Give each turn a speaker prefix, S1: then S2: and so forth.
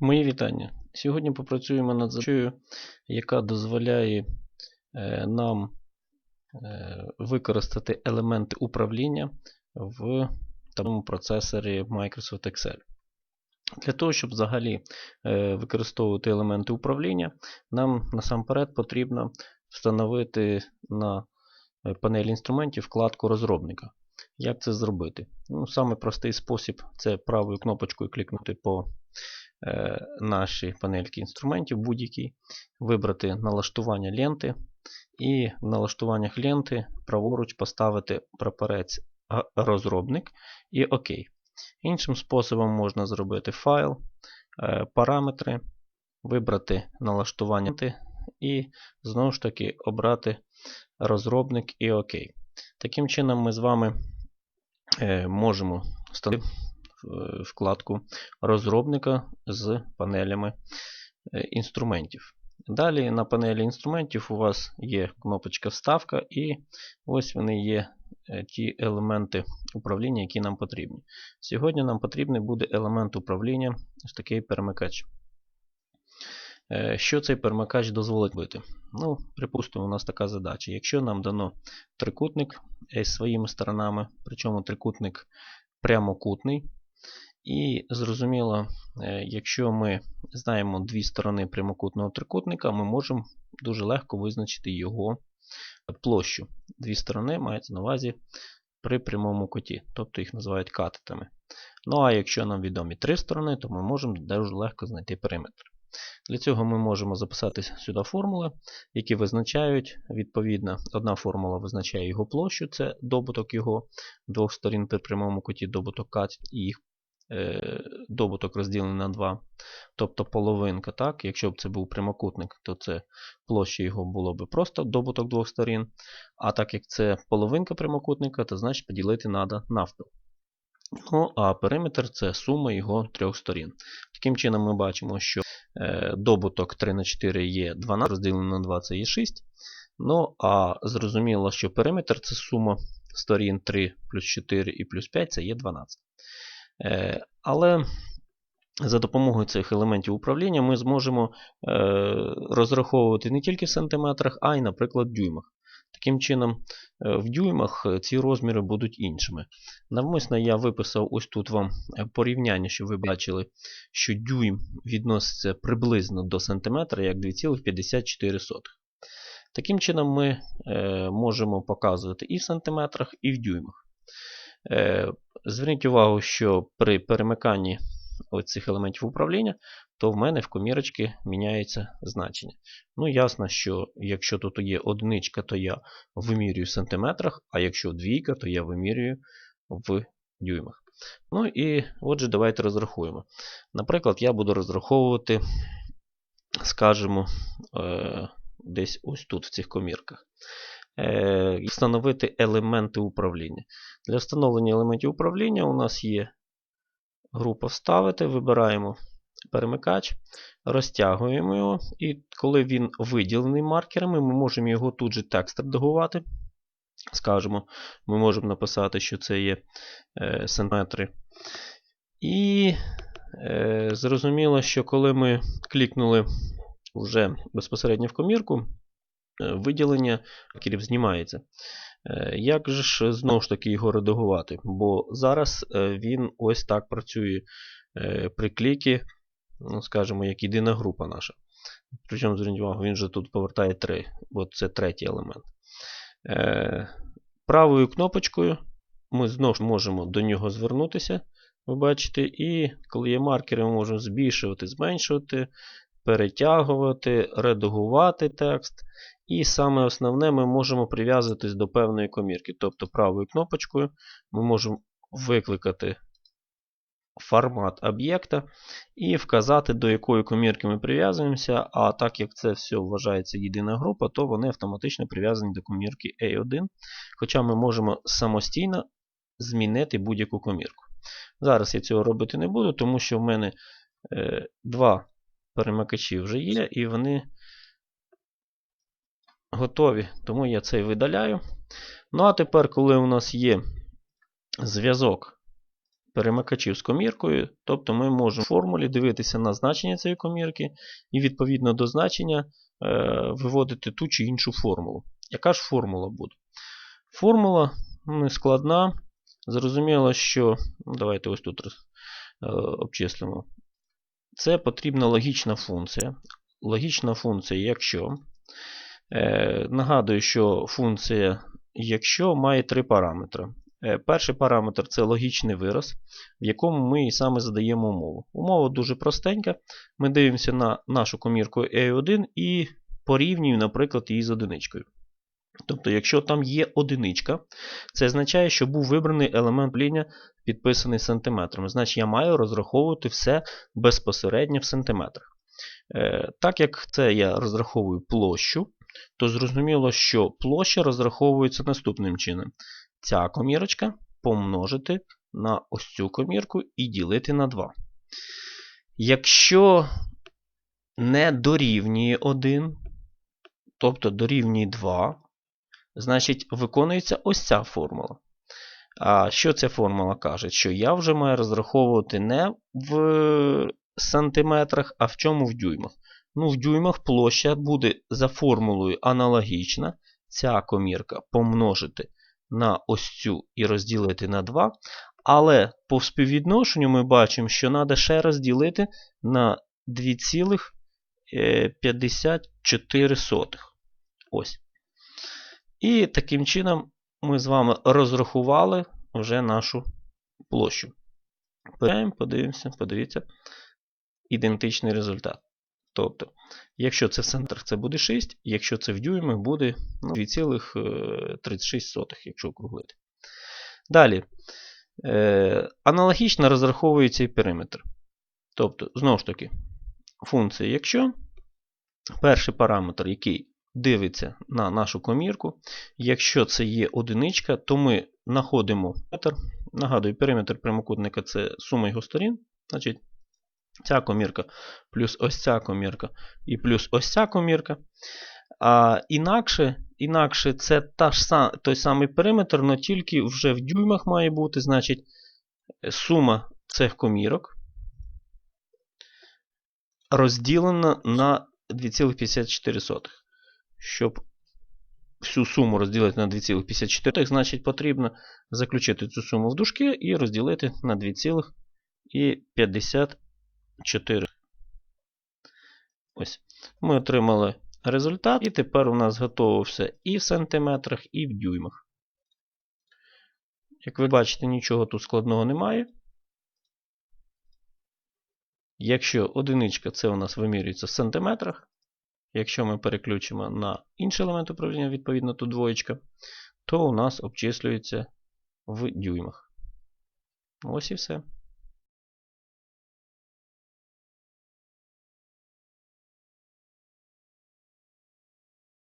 S1: Мої вітання. Сьогодні попрацюємо над задачею, яка дозволяє е, нам е, використати елементи управління в тому процесорі Microsoft Excel. Для того, щоб взагалі е, використовувати елементи управління, нам насамперед потрібно встановити на панелі інструментів вкладку розробника. Як це зробити? Ну, Саме простий спосіб це правою кнопочкою клікнути по е, нашій панельки інструментів будь-якій, вибрати налаштування ленти і в налаштуваннях ленти праворуч поставити прапорець розробник і ОК. Іншим способом можна зробити файл, е, параметри, вибрати налаштування і знову ж таки обрати розробник і ОК. Таким чином ми з вами е, можемо встановити вкладку розробника з панелями е, інструментів. Далі на панелі інструментів у вас є кнопочка Вставка, і ось вони є е, ті елементи управління, які нам потрібні. Сьогодні нам потрібний буде елемент управління, ось такий перемикач. Е, Що цей перемикач дозволить робити? Ну, Припустимо, у нас така задача. Якщо нам дано трикутник із своїми сторонами, причому трикутник прямокутний. І зрозуміло, е, якщо ми знаємо дві сторони прямокутного трикутника, ми можемо дуже легко визначити його площу. Дві сторони мається на увазі при прямому куті, тобто їх називають катетами. Ну а якщо нам відомі три сторони, то ми можемо дуже легко знайти периметр. Для цього ми можемо записати сюди формули, які визначають, відповідно, одна формула визначає його площу, це добуток його двох сторін при прямому куті добуток кат і їх добуток розділений на 2, тобто половинка. так, Якщо б це був прямокутник, то це площа його було б просто добуток двох сторін. А так як це половинка прямокутника, то значить поділити треба навпіл. Ну, а периметр це сума його трьох сторін. Таким чином, ми бачимо, що е, добуток 3 на 4 є 12, розділено на 2 це є 6. Ну, а зрозуміло, що периметр це сума сторін 3 плюс 4 і плюс 5 це є 12. Е, але за допомогою цих елементів управління ми зможемо е, розраховувати не тільки в сантиметрах, а й, наприклад, в дюймах. Таким чином, е, в дюймах ці розміри будуть іншими. Навмисно я виписав ось тут вам порівняння, щоб ви бачили, що дюйм відноситься приблизно до сантиметра як 2,54. Таким чином, ми можемо показувати і в сантиметрах, і в дюймах. Зверніть увагу, що при перемиканні цих елементів управління, то в мене в комірочці міняється значення. Ну, ясно, що якщо тут є одиничка, то я вимірюю в сантиметрах, а якщо двійка, то я вимірюю в дюймах. Ну і отже, давайте розрахуємо. Наприклад, я буду розраховувати, скажімо, е, десь ось тут, в цих комірках. Е, Встановити елементи управління. Для встановлення елементів управління у нас є група Вставити, вибираємо перемикач, розтягуємо його, і коли він виділений маркерами, ми можемо його тут же текст редагувати. Скажемо, ми можемо написати, що це є е, сантиметри. І е, зрозуміло, що коли ми клікнули вже безпосередньо в комірку, виділення маркерів знімається. Е, Як же ж знову ж таки його редагувати? Бо зараз е, він ось так працює е, при клікі, ну, скажімо, як єдина група наша. Причому, зверніть увагу, він же тут повертає 3, бо це третій елемент. Е, Правою кнопочкою ми знову ж можемо до нього звернутися. Ви бачите, і коли є маркери, ми можемо збільшувати, зменшувати, перетягувати, редагувати текст. І саме основне, ми можемо прив'язуватись до певної комірки. Тобто правою кнопочкою ми можемо викликати формат об'єкта і вказати, до якої комірки ми прив'язуємося. А так як це все вважається єдина група, то вони автоматично прив'язані до комірки A1. Хоча ми можемо самостійно змінити будь-яку комірку. Зараз я цього робити не буду, тому що в мене е, два перемикачі вже є, і вони готові, тому я цей видаляю. Ну а тепер, коли у нас є зв'язок перемикачів з коміркою. Тобто ми можемо в формулі дивитися на значення цієї комірки і відповідно до значення е, виводити ту чи іншу формулу. Яка ж формула буде? Формула не складна. Зрозуміло, що. Ну, давайте ось тут е, обчислимо. Це потрібна логічна функція. Логічна функція, якщо. Е, нагадую, що функція якщо має три параметри. Е, перший параметр це логічний вираз, в якому ми і саме задаємо умову. Умова дуже простенька. Ми дивимося на нашу комірку A1 і порівнюємо, наприклад, її з одиничкою. Тобто, якщо там є одиничка, це означає, що був вибраний елемент лінія, підписаний сантиметрами. Значить, я маю розраховувати все безпосередньо в сантиметрах. Е, так як це я розраховую площу, то зрозуміло, що площа розраховується наступним чином. Ця комірочка помножити на ось цю комірку і ділити на 2. Якщо не дорівнює 1, тобто дорівнює 2, значить виконується ось ця формула. А що ця формула каже? Що я вже маю розраховувати не в сантиметрах, а в чому в дюймах. Ну, В дюймах площа буде за формулою аналогічна. Ця комірка помножити на ось цю і розділити на 2. Але по співвідношенню ми бачимо, що треба ще розділити на 2,54. Ось. І таким чином ми з вами розрахували вже нашу площу. Подивимося, подивіться, ідентичний результат. Тобто, якщо це в центрах, це буде 6, якщо це в дюймах, буде ну, 2,36, якщо округлити. Далі. Е, Аналогічно розраховується і периметр. Тобто, знову ж таки, функція, якщо перший параметр, який дивиться на нашу комірку, якщо це є одиничка, то ми знаходимо метр. Нагадую, периметр прямокутника це сума його сторін. Значить, ця комірка, плюс ось ця комірка і плюс ось ця комірка. А Інакше інакше це та ж, той самий периметр, але тільки вже в дюймах має бути. Значить, сума цих комірок розділена на 2,54. Щоб всю суму розділити на 2,54, значить потрібно заключити цю суму в дужки і розділити на 2,54. Ось. Ми отримали результат, і тепер у нас готово і в сантиметрах, і в дюймах. Як ви бачите, нічого тут складного немає. Якщо одиничка це у нас вимірюється в сантиметрах, якщо ми переключимо на інший елемент управління, відповідно тут двоєчка, то у нас обчислюється в дюймах. Ось і все.